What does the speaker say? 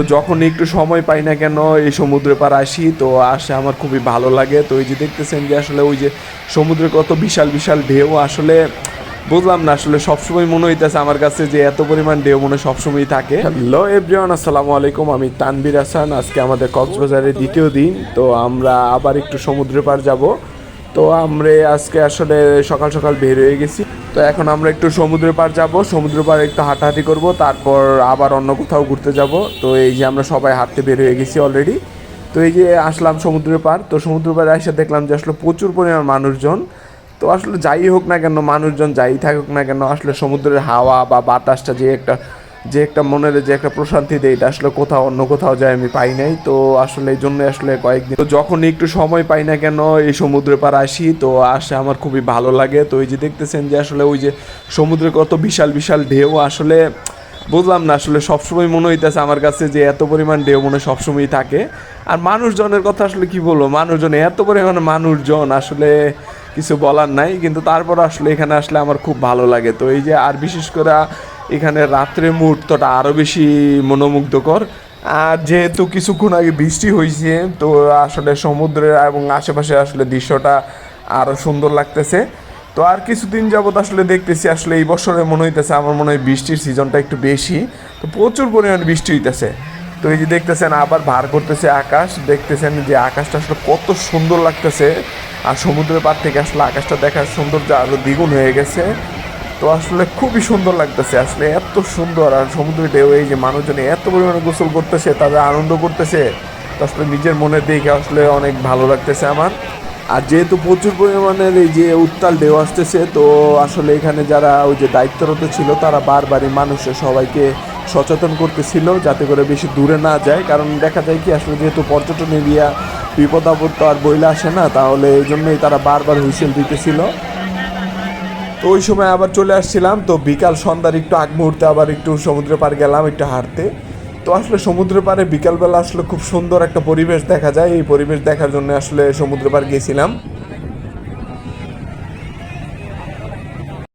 তো যখন একটু সময় পাই না কেন, এই সমুদ্রে পার আসি, তো আসে আমার খুবই ভালো লাগে। তো ওই যে দেখতেছেন যে আসলে ওই যে সমুদ্রে কত বিশাল বিশাল ঢেউ, আসলে বুঝলাম না, আসলে সবসময় মনে হইতেছে আমার কাছে যে এত পরিমাণ ঢেউ মনে সবসময় থাকে। হ্যালো এভরিওয়ান আসসালামু আলাইকুম। আমি তানবির হাসান, আজকে আমাদের কক্সবাজারের দ্বিতীয় দিন, তো আমরা আবার একটু সমুদ্রে পার যাব। তো আমরা আজকে আসলে সকাল সকাল বের হয়ে গেছি। তো এখন আমরা একটু সমুদ্র পার যাব সমুদ্র পার একটু হাঁটাহাঁটি করব, তারপর আবার অন্য কোথাও ঘুরতে যাব। তো এই যে আমরা সবাই হাঁটতে বের হয়ে গেছি অলরেডি তো এই যে আসলাম সমুদ্র পার তো সমুদ্র পাড়ে এসে দেখলাম যে আসলে প্রচুর পরিমাণ মানুষজন। তো আসলে যাই হোক না কেন, মানুষজন যাই থাকুক না কেন, আসলে সমুদ্রের হাওয়া বা বাতাসটা যে একটা যে একটা মনের যে একটা প্রশান্তি দেয়, এটা আসলে কোথাও অন্য কোথাও যায়, আমি পাই নাই। তো আসলে এই জন্য আসলে কয়েকদিন তো যখন একটু সময় পাই না কেন, এই সমুদ্রে পার আসি, তো আসে আমার খুবই ভালো লাগে। তো এই যে দেখতেছেন যে আসলে ওই যে সমুদ্রে কত বিশাল বিশাল ঢেউ, আসলে বুঝলাম না, আসলে সবসময় মনে হইতেছে আমার কাছে যে এত পরিমাণ ঢেউ মনে সবসময়ই থাকে। আর মানুষজনের কথা আসলে কি বলব? মানুষজন, এত পরিমাণ মানুষজন, আসলে কিছু বলার নাই। কিন্তু তারপর আসলে এখানে আসলে আমার খুব ভালো লাগে। তো এই যে আর বিশেষ করে এখানে রাত্রের মুহূর্তটা আরও বেশি মনোমুগ্ধকর। আর যেহেতু কিছুক্ষণ আগে বৃষ্টি হয়েছে, তো আসলে সমুদ্রের এবং আশেপাশে আসলে দৃশ্যটা আরও সুন্দর লাগতেছে। তো আর কিছুদিন যাবৎ আসলে দেখতেছি, আসলে এই বছরে মনে হইতেছে, আমার মনে হয় বৃষ্টির সিজনটা একটু বেশি। তো প্রচুর পরিমাণে বৃষ্টি হইতেছে। তো এই যে দেখতেছেন, আবার ভার করতেছে আকাশ। দেখতেছেন যে আকাশটা আসলে কত সুন্দর লাগতেছে। আর সমুদ্রের পার থেকে আসলে আকাশটা দেখার সৌন্দর্য আরও দ্বিগুণ হয়ে গেছে। তো আসলে খুবই সুন্দর লাগতেছে, আসলে এত সুন্দর আর সমুদ্রে ঢেউ, এই যে মানুষজন এত পরিমাণে গোসল করতেছে, তাদের আনন্দ করতেছে আসলে নিজের মনে দেখে আসলে অনেক ভালো লাগতেছে আমার। আর যেহেতু প্রচুর পরিমাণের এই যে উত্তাল ঢেউ আসতেছে, তো আসলে এখানে যারা ওই যে দায়িত্বরত ছিল, তারা বারবারই মানুষের সবাইকে সচেতন করতেছিল, যাতে করে বেশি দূরে না যায়। কারণ দেখা যায় কি, আসলে যেহেতু পর্যটন এরিয়া বিপদ আপদ তো আর বইলে আসে না, তাহলে এই জন্যই তারা বারবার হুইসেল দিতেছিল। তো ওই সময় আবার চলে আসছিলাম, তো বিকাল সন্ধ্যার একটু আগ মুহূর্তে আবার একটু সমুদ্র পার গেলাম একটু হাঁটতে। তো আসলে সমুদ্র পারে বিকালবেলা আসলে খুব সুন্দর একটা পরিবেশ দেখা যায়। এই পরিবেশ দেখার জন্য আসলে সমুদ্র পার গেছিলাম।